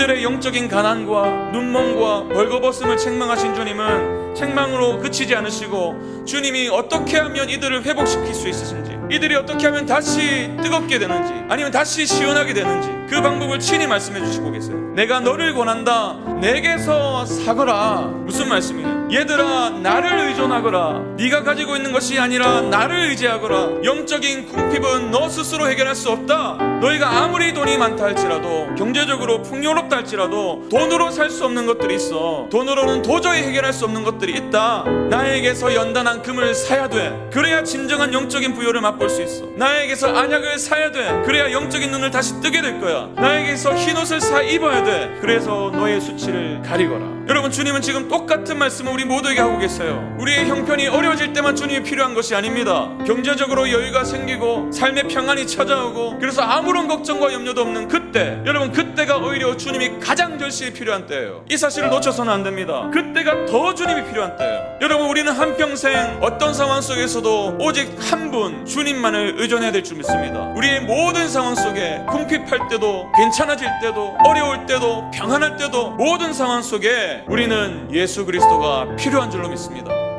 이들의 영적인 가난과 눈먼과 벌거벗음을 책망하신 주님은 책망으로 그치지 않으시고 주님이 어떻게 하면 이들을 회복시킬 수 있으신지 이들이 어떻게 하면 다시 뜨겁게 되는지 아니면 다시 시원하게 되는지 그 방법을 친히 말씀해 주시고 계세요. 내가 너를 권한다 내게서 사거라. 무슨 말씀이냐? 얘들아 나를 의존하거라. 네가 가지고 있는 것이 아니라 나를 의지하거라. 영적인 궁핍은 너 스스로 해결할 수 없다. 너희가 아무리 돈이 많다 할지라도 경제적으로 풍요롭다 할지라도 돈으로 살 수 없는 것들이 있어. 돈으로는 도저히 해결할 수 없는 것들이 있다. 나에게서 연단한 금을 사야 돼. 그래야 진정한 영적인 부여를 맛볼 수 있어. 나에게서 안약을 사야 돼. 그래야 영적인 눈을 다시 뜨게 될 거야. 나에게서 흰옷을 사 입어야 돼. 그래서 너의 수치 를 가리거라 여러분 주님은 지금 똑같은 말씀을 우리 모두에게 하고 계세요. 우리의 형편이 어려워질 때만 주님이 필요한 것이 아닙니다. 경제적으로 여유가 생기고 삶의 평안이 찾아오고 그래서 아무런 걱정과 염려도 없는 그때 여러분 그때가 오히려 주님이 가장 절실히 필요한 때예요. 이 사실을 놓쳐서는 안 됩니다. 그때가 더 주님이 필요한 때예요. 여러분 우리는 한평생 어떤 상황 속에서도 오직 한 분 주님만을 의존해야 될 줄 믿습니다. 우리의 모든 상황 속에 궁핍할 때도 괜찮아질 때도 어려울 때도 평안할 때도 모든 상황 속에 우리는 예수 그리스도가 필요한 줄로 믿습니다